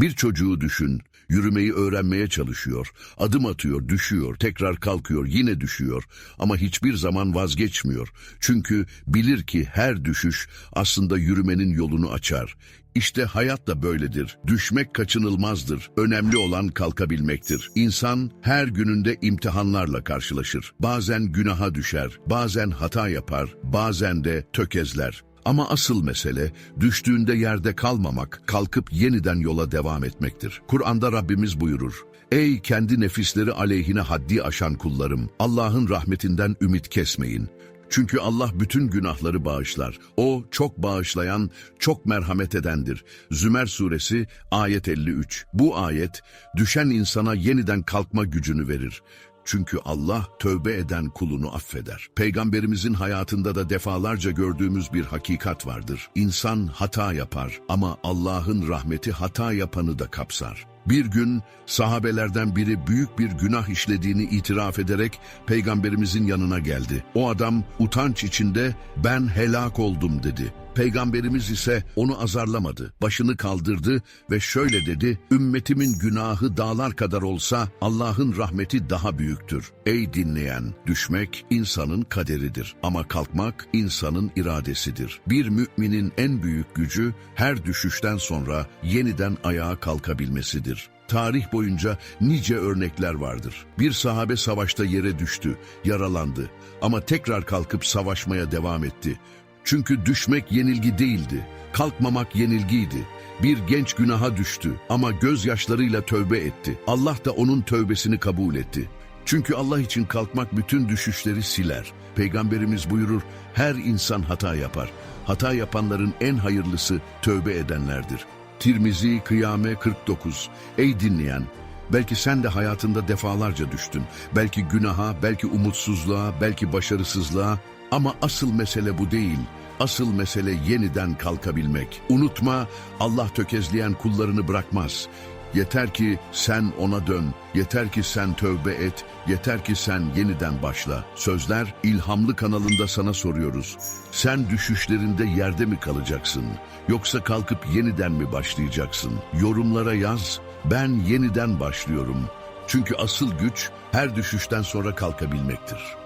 Bir çocuğu düşün, yürümeyi öğrenmeye çalışıyor, adım atıyor, düşüyor, tekrar kalkıyor, yine düşüyor ama hiçbir zaman vazgeçmiyor. Çünkü bilir ki her düşüş aslında yürümenin yolunu açar. İşte hayat da böyledir. Düşmek kaçınılmazdır. Önemli olan kalkabilmektir. İnsan her gününde imtihanlarla karşılaşır. Bazen günaha düşer, bazen hata yapar, bazen de tökezler. Ama asıl mesele düştüğünde yerde kalmamak, kalkıp yeniden yola devam etmektir. Kur'an'da Rabbimiz buyurur. Ey kendi nefisleri aleyhine haddi aşan kullarım, Allah'ın rahmetinden ümit kesmeyin. Çünkü Allah bütün günahları bağışlar. O çok bağışlayan, çok merhamet edendir. Zümer suresi ayet 53. Bu ayet düşen insana yeniden kalkma gücünü verir. Çünkü Allah tövbe eden kulunu affeder. Peygamberimizin hayatında da defalarca gördüğümüz bir hakikat vardır. İnsan hata yapar ama Allah'ın rahmeti hata yapanı da kapsar. Bir gün sahabelerden biri büyük bir günah işlediğini itiraf ederek peygamberimizin yanına geldi. O adam utanç içinde ben helak oldum dedi. Peygamberimiz ise onu azarlamadı. Başını kaldırdı ve şöyle dedi, ümmetimin günahı dağlar kadar olsa Allah'ın rahmeti daha büyüktür. Ey dinleyen, düşmek insanın kaderidir ama kalkmak insanın iradesidir. Bir müminin en büyük gücü her düşüşten sonra yeniden ayağa kalkabilmesidir. Tarih boyunca nice örnekler vardır. Bir sahabe savaşta yere düştü, yaralandı ama tekrar kalkıp savaşmaya devam etti. Çünkü düşmek yenilgi değildi, kalkmamak yenilgiydi. Bir genç günaha düştü ama gözyaşlarıyla tövbe etti. Allah da onun tövbesini kabul etti. Çünkü Allah için kalkmak bütün düşüşleri siler. Peygamberimiz buyurur, her insan hata yapar. Hata yapanların en hayırlısı tövbe edenlerdir. Tirmizi Kıyame 49 Ey dinleyen! Belki sen de hayatında defalarca düştün. Belki günaha, belki umutsuzluğa, belki başarısızlığa. Ama asıl mesele bu değil. Asıl mesele yeniden kalkabilmek. Unutma, Allah tökezleyen kullarını bırakmaz. Yeter ki sen ona dön, yeter ki sen tövbe et, yeter ki sen yeniden başla. Sözler İlhamlı kanalında sana soruyoruz. Sen düşüşlerinde yerde mi kalacaksın? Yoksa kalkıp yeniden mi başlayacaksın? Yorumlara yaz, ben yeniden başlıyorum. Çünkü asıl güç her düşüşten sonra kalkabilmektir.